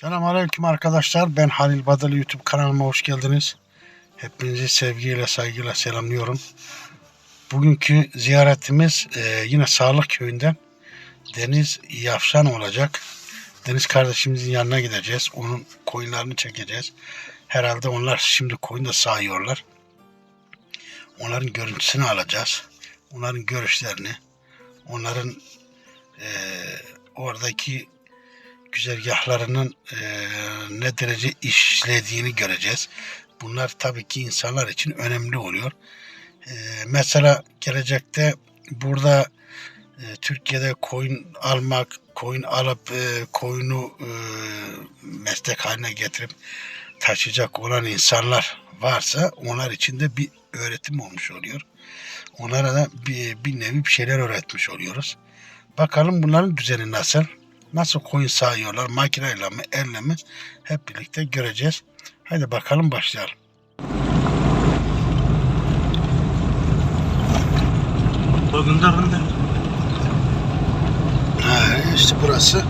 Selamünaleyküm arkadaşlar. Ben Halil Badalı YouTube kanalıma hoş geldiniz. Hepinizi sevgiyle, saygıyla selamlıyorum. Bugünkü ziyaretimiz e, yine Sağlık Köyü'nden Deniz Yavşan olacak. Deniz kardeşimizin yanına gideceğiz. Onun koyunlarını çekeceğiz. Herhalde onlar şimdi koyun da sağıyorlar. Onların görüntüsünü alacağız. Onların görüşlerini, onların e, oradaki güzergahlarının eee, ne derece işlediğini göreceğiz. Bunlar tabii ki insanlar için önemli oluyor. Eee, mesela gelecekte burada eee, Türkiye'de koyun almak, koyun alıp eee, koyunu eee, meslek haline getirip taşıyacak olan insanlar varsa onlar için de bir öğretim olmuş oluyor. Onlara da bir, bir nevi bir şeyler öğretmiş oluyoruz. Bakalım bunların düzeni nasıl? Nasıl koyun sağıyorlar, makineyle mi, elle mi? Hep birlikte göreceğiz. Hadi bakalım başlayalım. Bugünden. Ha, işte burası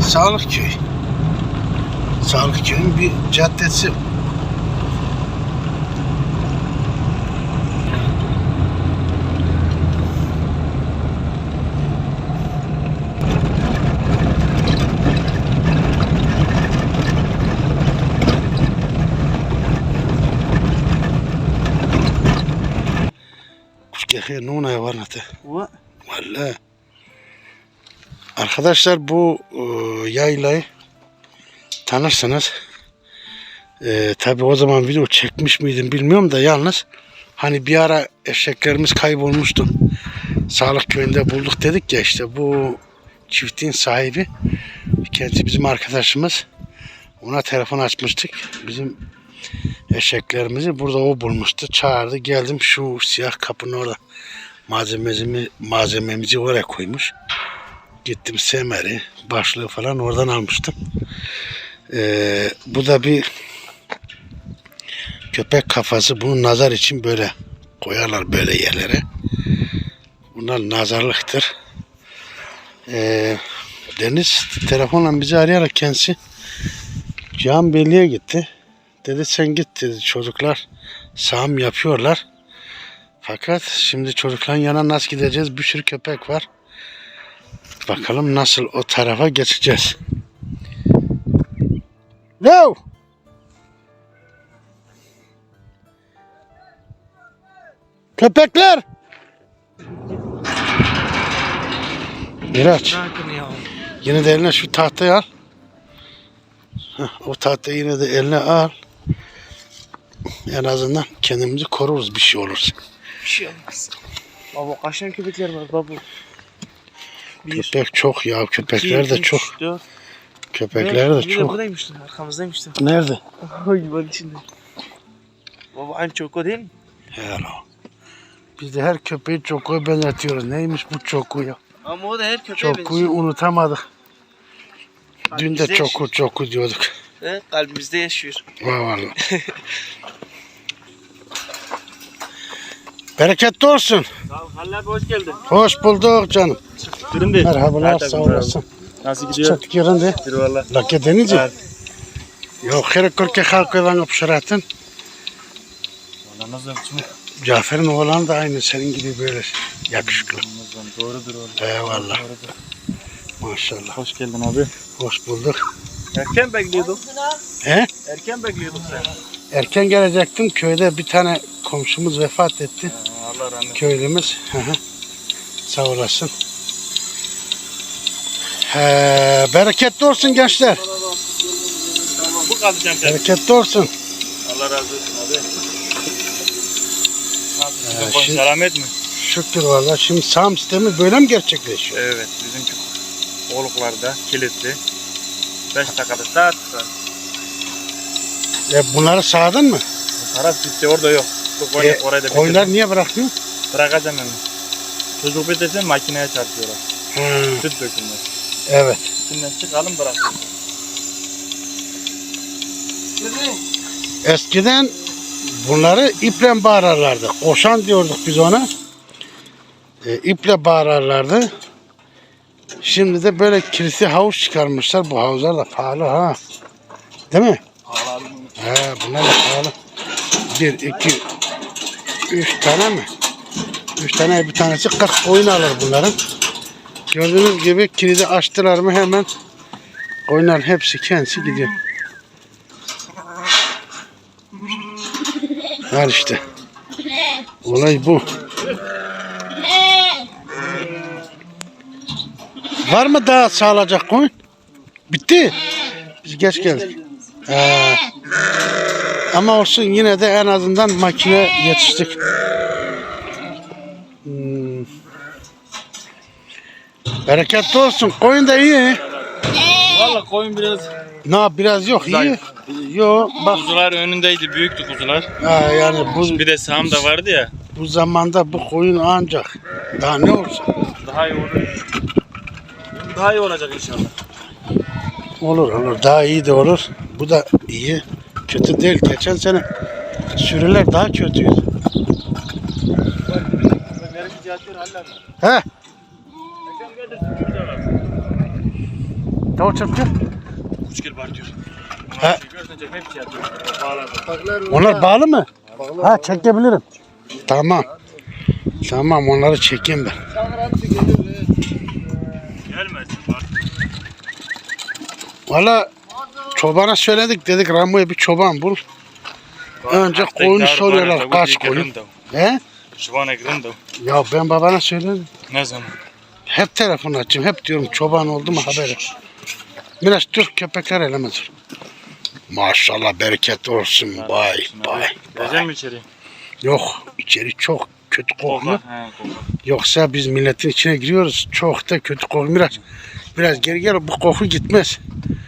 Sağlık Köyü. Sağlık Köyü'nün bir caddesi. Var nate. Ve Vallahi. Arkadaşlar bu e, yaylayı tanırsınız. E, Tabi o zaman video çekmiş miydim bilmiyorum da yalnız hani bir ara eşeklerimiz kaybolmuştu. Sağlık köyünde bulduk dedik ya işte bu çiftliğin sahibi kendisi bizim arkadaşımız. Ona telefon açmıştık. Bizim eşeklerimizi burada o bulmuştu. Çağırdı geldim şu siyah kapının orada malzememizi, malzememizi oraya koymuş. Gittim semeri, başlığı falan oradan almıştım. Ee, bu da bir köpek kafası. Bunu nazar için böyle koyarlar böyle yerlere. Bunlar nazarlıktır. Ee, Deniz telefonla bizi arayarak kendisi Cihan Belli'ye gitti. Dedi sen git dedi çocuklar sağım yapıyorlar. Fakat şimdi çocukların yanına nasıl gideceğiz? Bir sürü köpek var. Bakalım nasıl o tarafa geçeceğiz. No! Köpekler! Miraç, yine de eline şu tahtayı al. Heh, o tahtayı yine de eline al. En azından kendimizi koruruz bir şey olursa. Bir şey olmaz. Baba kaç tane köpekler var baba? Bir, Köpek çok ya. Köpekler iki, de üç, çok. dört. Köpekler de çok. buradaymıştı. Arkamızdaymıştı. Nerede? Ay bak içinde. Baba aynı çoko değil mi? Hello. Biz de her köpeği çokuğa benzetiyoruz. Neymiş bu çoku ya? Ama o da her köpeğe Çokuyu unutamadık. Dün de çoku yaşıyor. çoku diyorduk. Evet kalbimizde yaşıyor. Var vallahi. Bereketli olsun. Sağ ol. Halil abi hoş geldin. Hoş bulduk canım. Durun bir. Merhabalar sağ olasın. Nasıl gidiyor? Çok yerinde. Bir valla. Evet. Yok her kolke halkı van opşaratın. Valla nasıl yapacağım? Cafer'in oğlanı da aynı senin gibi böyle yakışıklı. Doğrudur oğlum. Eyvallah. Doğrudur. Maşallah. Hoş geldin abi. Hoş bulduk. Erken bekliyorduk. He? Erken bekliyorduk sen. Erken gelecektim. Köyde bir tane komşumuz vefat etti. Allah Köylümüz. Sağ olasın. He, bereketli olsun gençler. Bu kalacağım. Bereketli olsun. Allah razı olsun abi. Ee, Abi, şimdi- selamet mi? Şükür valla. Şimdi sağım sistemi böyle mi gerçekleşiyor? Evet bizimki oluklarda kilitli. 5 dakikada saat. E, bunları sağdın mı? Bu taraf bitti orada yok. Koyun, E, orayı da koyunlar niye bırakıyor? Bırakacağım hemen. Çocuk bitirsin makineye çarpıyorlar. Süt dökülmez. evet. İçinden çıkalım bırakıyorlar. Eskiden bunları iple bağırırlardı. Koşan diyorduk biz ona. E, iple bağırırlardı. Şimdi de böyle kilise havuz çıkarmışlar. Bu havuzlar da pahalı ha. Değil mi? He bunlar da pahalı. Bir, iki, üç tane mi? Üç tane bir tanesi 40 koyun alır bunların. Gördüğünüz gibi kilidi açtılar mı hemen koyunların hepsi kendisi gidiyor. Var işte. Olay bu. Var mı daha sağlayacak koyun? Bitti. Biz geç geldik. Ee, ama olsun yine de en azından makine yetiştik. Hmm. Bereketli olsun. Koyun da iyi. Valla koyun biraz Ne yap biraz yok iyi. Zayıf. Yok bak kuzular önündeydi büyüktü kuzular. ha, yani bu Bir de sağım da vardı ya. bu zamanda bu koyun ancak daha ne olsun. Daha iyi olur. Daha iyi olacak inşallah. Olur olur daha iyi de olur. Bu da iyi. Kötü değil. Geçen sene sürüler daha kötüydü. He? O çöpçü? Üç kere var diyor. He. Bağladı. Onlar bağlı mı? Ha çekebilirim. Tamam. Tamam onları çekeyim ben. Gelmesin bak. Valla çobana söyledik dedik Ramo'ya bir çoban bul. Önce koyunu soruyorlar kaç koyun. He? Şuvan ekranda. Ya ben babana söyledim. Ne zaman? Hep telefon açayım. Hep diyorum çoban oldu mu haber et. Biraz dur köpekler elemez. Maşallah bereket olsun. Vay vay Gelecek vay. mi içeri? Yok içeri çok kötü. He koka. Yoksa biz milletin içine giriyoruz. Çok da kötü kokuyor. Biraz biraz geri gel bu koku gitmez.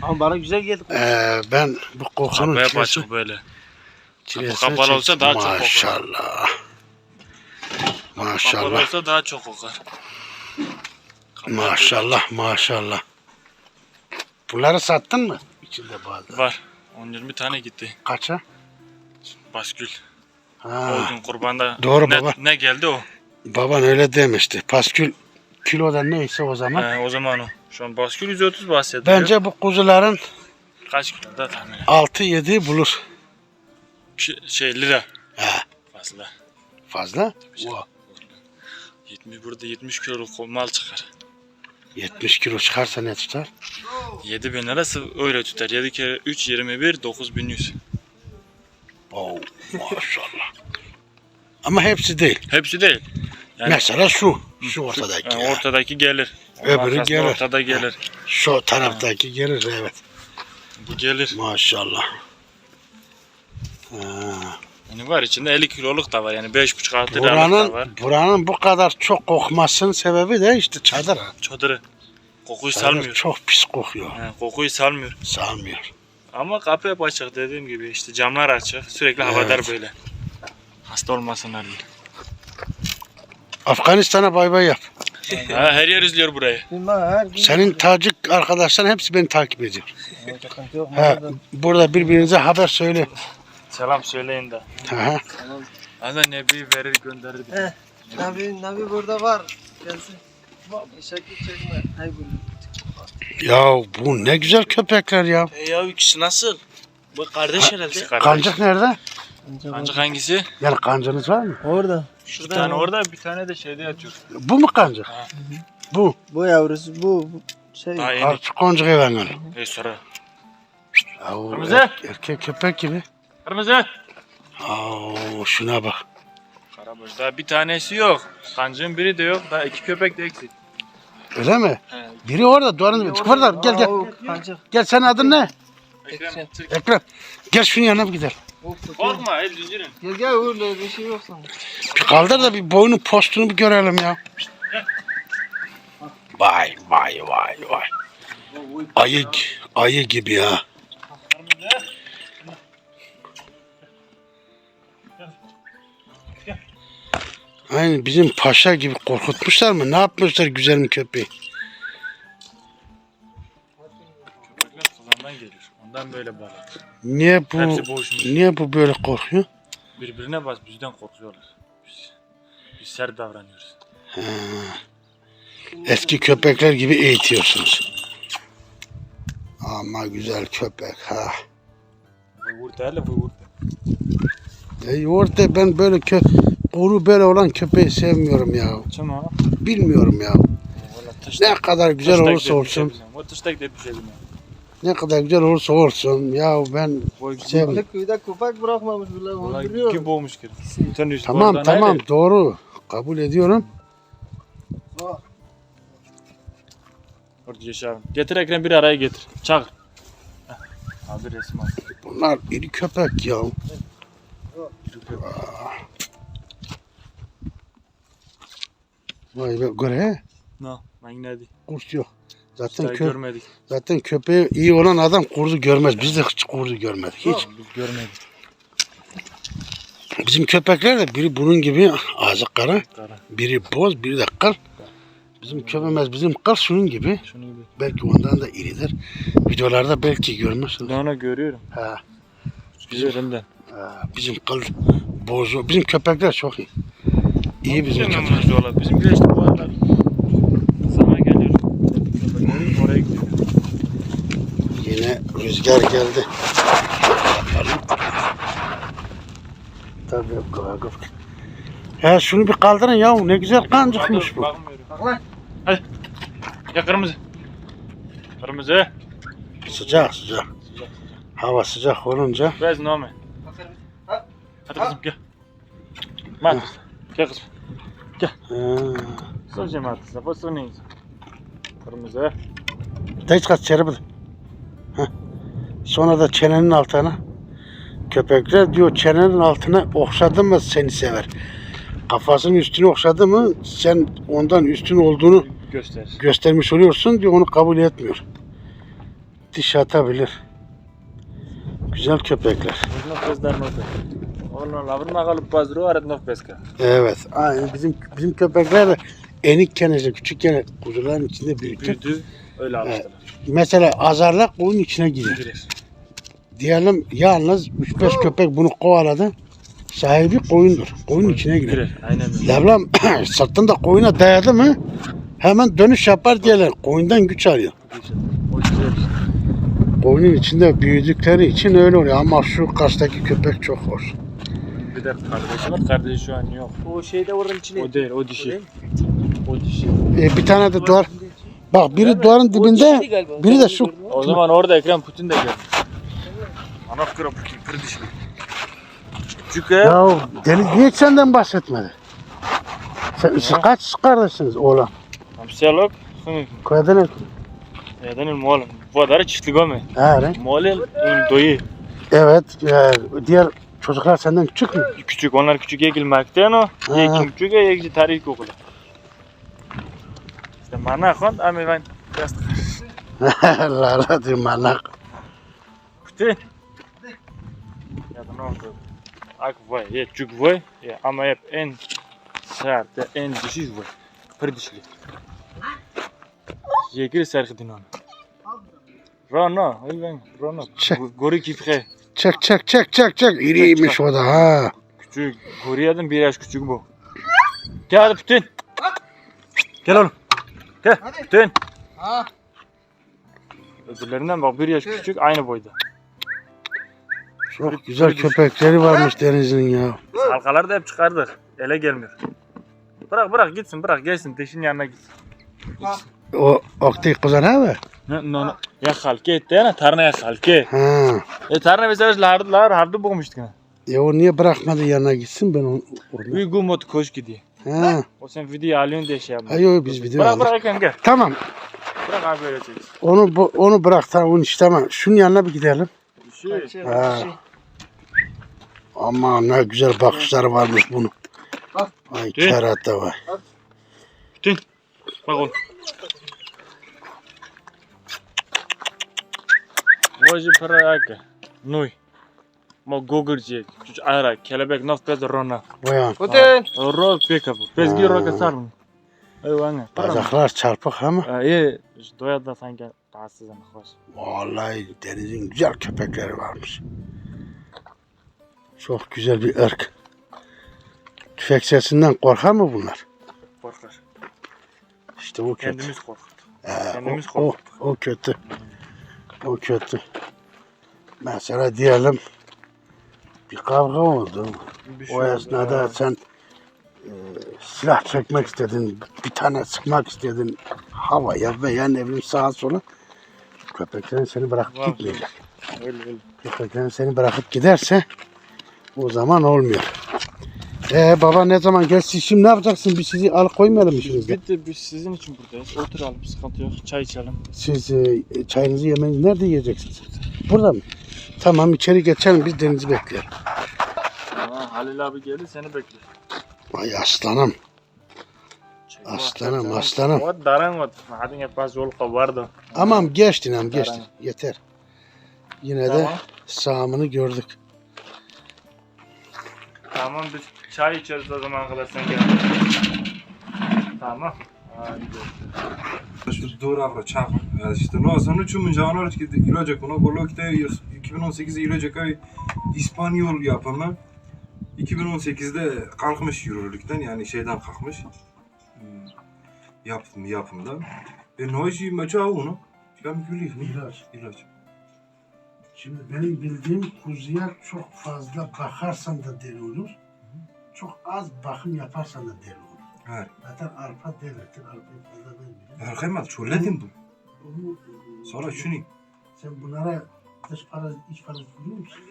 Ama bana güzel geldi. Ee, ben bu kokunun Kapıya çilesi, açık böyle. çilesini kapalı olsa çektim. daha çok kokar. Maşallah. Kapalı Maşallah. olsa daha çok kokar. Kapalı Maşallah maşallah. Bunları sattın mı? İçinde bazı. Var. 10-20 tane gitti. Kaça? Baskül. Ha, O gün kurbanda Doğru ne, baba. ne geldi o? baban öyle demişti. Paskül kiloda neyse o zaman. He, o zaman o. Şu an baskül 130 bahsediyor. Bence bu kuzuların Kaç kilo da tahmin et. 6-7 bulur. Şey, şey lira. He. Fazla. Fazla? Wow. 70 burada 70 kiloluk mal çıkar. 70 kilo çıkarsa ne tutar? 7 bin lirası öyle tutar. 7 kere 3 21 9100. Oo, maşallah. Ama hepsi değil. Hepsi değil. Yani Mesela şu. Şu ortadaki. yani ya. ortadaki gelir. Onun Öbürü gelir. Ortada gelir. Şu taraftaki gelir evet. Bu gelir. Maşallah. Ha. Yani var içinde 50 kiloluk da var. Yani 5,5 6 liralık da var. Buranın, bu kadar çok kokmasının sebebi de işte çadır. ha. Çadırı. Kokuyu Çadır salmıyor. çok pis kokuyor. He, kokuyu salmıyor. Salmıyor. Ama kapı hep açık dediğim gibi işte camlar açık. Sürekli havadar böyle. Hasta olmasınlar diye. Afganistan'a bay bay yap. ha, her yer izliyor burayı. her gün Senin Tacik arkadaşların hepsi beni takip ediyor. sıkıntı yok. Ha, burada birbirinize haber söyle. Selam söyleyin de. Hı. Ana nebi verir gönderir. He. Nabi, Nabi burada var. Gelsin. Şekil çekme. Hay. Ya bu ne güzel köpekler ya. E ya ikisi nasıl? Bu kardeş herhalde. Kancık nerede? Kancık hangisi? Yani kancınız var mı? Orada. Bir tane orada bir tane de şeyde yatıyor. Bu mu kancık? Ha. Bu. Bu yavrusu bu. bu şey. Daha Ha, yeni. şu kancık. E sonra. Ya o Kırmızı. er- erkek köpek gibi. Kırmızı. Aa, şuna bak. Karabaş daha bir tanesi yok. Kancığın biri de yok. Daha iki köpek de eksik. Öyle mi? He. Biri orada duvarın Kıpırdar gel gel. Kancık. Gel senin adın ne? Ekrem. Ekrem. Gel şunun yanına bir gidelim. Korkma el zincirin. Gel gel öyle bir şey yok sana. Bir kaldır da bir boynun postunu bir görelim ya. Vay vay vay vay. Ayı, ayı gibi ya. Aynı bizim paşa gibi korkutmuşlar mı? Ne yapmışlar güzelim köpeği? Köpekler kızandan geliyor. Ondan böyle bağlı. Niye bu Hepsi boğuşmuş. niye bu böyle korkuyor? Birbirine bas bizden korkuyorlar. Biz, biz sert davranıyoruz. Ha. eski köpekler gibi eğitiyorsunuz. Ama güzel köpek ha. Vurdu hele vurdu. E, orada ben böyle kö kuru böyle olan köpeği sevmiyorum ya. Tamam. Bilmiyorum ya. Ne kadar güzel olursa olsun. Ne kadar güzel olursa olsun. Ya ben Boy Sev- Böyle köyde köpek bırakmamış bile Valla öldürüyor. gibi olmuş ki. Tamam tamam doğru. Kabul ediyorum. Orada yaşarım. Getir Ekrem bir araya getir. Çağır. Abi resim al. Bunlar iri köpek ya. Vay be göre he. No. Diyeyim. Kurt yok. Zaten Zaten kö görmedik. zaten köpeği iyi olan adam kurdu görmez. Biz de hiç kurdu görmedik. Hiç. Biz görmedik. Bizim köpekler de biri bunun gibi ağzı kara, Kara. biri boz, biri de kıl. Bizim köpeğimiz bizim kıl şunun gibi. Şunu gibi. Belki ondan da iridir. Videolarda belki görmüşsünüz. Ben onu görüyorum. Ha, Üzerinden. ha, bizim kıl bozu. Bizim köpekler çok iyi. İyi bizim köpekler. Bizim valla. Bizimkiler işte bu aralar. Sana geliyor. Oraya gidiyor. Yine rüzgar geldi. Tabii kavga. He şunu bir kaldırın ya ne güzel kan çıkmış bu. Bak lan. Hadi. Ya kırmızı. Kırmızı. Sıcak sıcak. Hava sıcak olunca. Bez nome. Ha. Hadi kızım gel. Mat. Gel kızım. Ha. Sadece mat. Zaposu neyiz? Kırmızı. Da hiç kaç içeri bir. Heh. Sonra da çenenin altına. Köpekler diyor çenenin altına okşadı mı seni sever. Kafasının üstüne okşadı mı sen ondan üstün olduğunu Göster. göstermiş oluyorsun diyor onu kabul etmiyor. Diş atabilir. Güzel köpekler. Bez darmoty. Ono lavrına kalıp bazıru arat nov peska. Evet. Aynı bizim bizim köpekler de enikken işte küçükken kuzuların içinde büyüttük. Büyüdü. Öyle alıştılar. Mesela azarla koyun içine girer. Girer. Diyelim yalnız 3-5 köpek bunu kovaladı. Sahibi koyundur. Koyun içine girer. Girer. Aynen öyle. Devlam sırtında koyuna dayadı mı hemen dönüş yapar diyorlar. Koyundan güç alıyor. O güzel. Koyunun içinde büyüdükleri için öyle oluyor ama şu karşıdaki köpek çok hoş. Bir de kardeşi var. Kardeşi şu an yok. O şeyde oranın içine. O değil. O dişi. O dişi. E, bir tane de duvar. Bak biri duvarın dibinde, biri de şu. O zaman orada Ekrem Putin de geldi. Ana kıra Putin. Kır dişli. Küçük ya. Ya deli niye hiç senden bahsetmedi? Sen, siz kaç kardeşsiniz oğlan? Amselok. Köyde ne? Neden el muallim? Bu kadar çiftlik o mu? Ha, Muallim doyu. evet. e, diğer çocuklar senden küçük mü? Küçük. Onlar küçük ekilmekten o. Ha. Yekin küçük yekin tarih okulu. İşte mana kon ama ben biraz Lala diyor manak. Putin. Ya da ne oldu? Ak vay, ya çük vay, ya ama hep en sert, en dişi vay. Kır dişli. Yekir serhidin onu. Rana, hayvan, Rana. Gori kifre. Çek çek çek çek çek. İriymiş o da ha. Küçük, Gori'den bir yaş küçük bu. Gel hadi Putin. Gel oğlum. Gel Putin. Ha. Öbürlerinden bak bir yaş küçük aynı boyda. Çok güzel köpekleri varmış denizin ya. Halkaları da hep çıkardık. Ele gelmiyor. Bırak bırak gitsin bırak gelsin deşin yanına gitsin. O Kuzan abi. Ne ne ne. Ya halke etti ya tarna ya halke. Ha. E tarna mesela lardılar hardı bulmuştuk. ne. Ya o niye bırakmadı yanına gitsin ben onu. onu- Bir gün mot koş gidiyor. Ha. O sen video alıyorsun diye şey yapma. Hayır biz video Bırak bırak Ekrem gel. Tamam. Bırak abi öyle çek. Onu bu- onu bırak tamam onu işte tamam. Şunun yanına bir gidelim. Şey. Şey, Ha. şey. Aman ne güzel bakışları varmış bunun. Bak. Ay kerata var. Bütün. Bak oğlum. Vajı para aka. Nuy. Ma gogurcik. Çuç ara. Kelebek naf pez rona. Bayan. Putin. Ro peka bu. Pezgi ro kasar mı? Eyvah. Bacaklar çarpık ama. İyi. Doya da sanki rahatsız ama hoş. Vallahi denizin güzel köpekleri varmış. Çok güzel bir ırk. Tüfek sesinden korkar mı bunlar? Korkar. İşte o kötü. Kendimiz korkuttuk. Ee, kendimiz o, o, korkuttuk. o kötü. O kötü. Mesela diyelim bir kavga oldu. Bir şey O esnada ha. sen e, silah çekmek istedin, bir tane sıkmak istedin havaya veya ne bileyim sağa sola. Köpeklerin seni bırakıp Var. gitmeyecek. Öyle öyle. Köpeklerin seni bırakıp giderse o zaman olmuyor. Ee baba ne zaman gelsin şimdi ne yapacaksın? Biz sizi alıkoymayalım mı şimdi? Bitti biz sizin için buradayız. Oturalım sıkıntı yok. Çay içelim. Siz e, çayınızı yemeğinizi nerede yiyeceksiniz? Burada mı? Tamam içeri geçelim biz denizi bekleyelim. Ha, Halil abi gelir seni bekliyor. Ay aslanım. Aslanım, aslanım. O daran o. Hadi yapaz yol vardı. Aman geçtin am geçtin. Yeter. Yine de Tamam. sağımını gördük. Tamam biz çay içeriz o zaman kadar sen gel. Tamam. Şu doğru çak. İşte no sonra çünkü canavar ki ilaca konu Bolok'ta 2018 ilaca köy İspanyol yapımı 2018'de kalkmış yürürlükten yani şeyden kalkmış. Hmm, Yapım yapımdan. E ne işi maça onu? Ben gülüyor. İlaç. İlaç. Şimdi benim bildiğim kuzuya çok fazla bakarsan da deli olur. Çok az bakım yaparsan da deli olur. Evet. Zaten arpa delidir. Arpayı fazla vermiyor. Erkaymat söyledim bu. Onu, Sonra şunu. Sen bunlara dış para, iç para veriyor musun?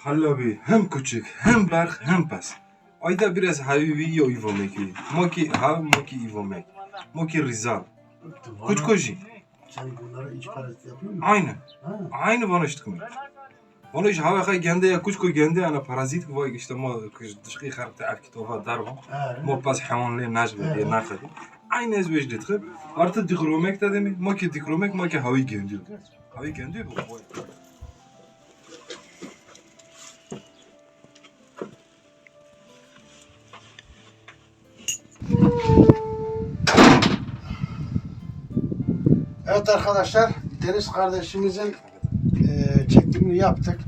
Halil abi hem küçük hem berk hem pes. Ayda biraz habibi yo ivomek. Moki ha moki ivomek. Moki rizal. Kuç koji. Sen bunları iç parazit yapıyor musun? Aynı. Ha. Aynı bana iştikim. Bana iş hava kay kendi ya kuş koy kendi ana parazit bu işte ma kuş dışkı kartı afkit ova darma. Ma pas hamonle najbe diye nakadi. Aynı ez beş detkhib. Artı dikromek de demi. Ma ki dikromek ma ki havi gendiyor. Havi gendiyor bu. Evet arkadaşlar, Deniz kardeşimizin e, çekimini yaptık.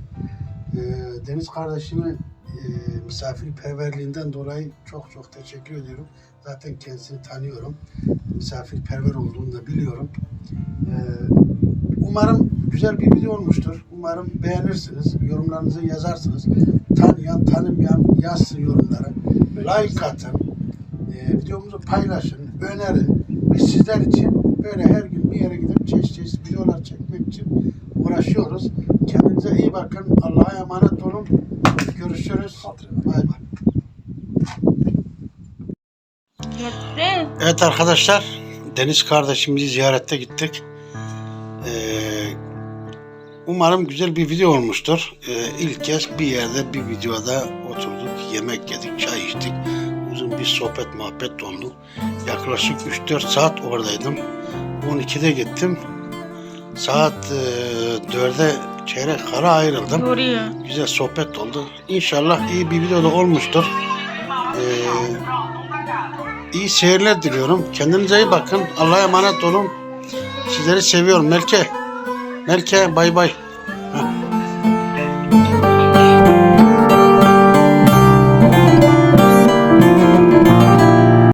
E, Deniz kardeşimi e, misafirperverliğinden dolayı çok çok teşekkür ediyorum. Zaten kendisini tanıyorum. Misafirperver olduğunu da biliyorum. E, umarım güzel bir video olmuştur. Umarım beğenirsiniz. Yorumlarınızı yazarsınız. Tanıyan, tanımayan yazsın yorumlara. Like atın. E, videomuzu paylaşın, önerin. Biz sizler için böyle her gün bir yere gidip çeşit çeşit videolar çekmek için uğraşıyoruz. Kendinize iyi bakın. Allah'a emanet olun. Görüşürüz. Bay bay. Evet arkadaşlar, Deniz kardeşimizi ziyarette gittik. Ee, umarım güzel bir video olmuştur. Ee, ilk kez bir yerde bir videoda oturduk, yemek yedik, çay içtik. Uzun bir sohbet muhabbet oldu. Yaklaşık 3-4 saat oradaydım. 12'de gittim. Saat e, 4'e çeyrek kara ayrıldım. Oraya. Güzel sohbet oldu. İnşallah iyi bir video da olmuştur. Ee, iyi seyirler diliyorum. Kendinize iyi bakın. Allah'a emanet olun. Sizleri seviyorum. Melke. Melke bay bay.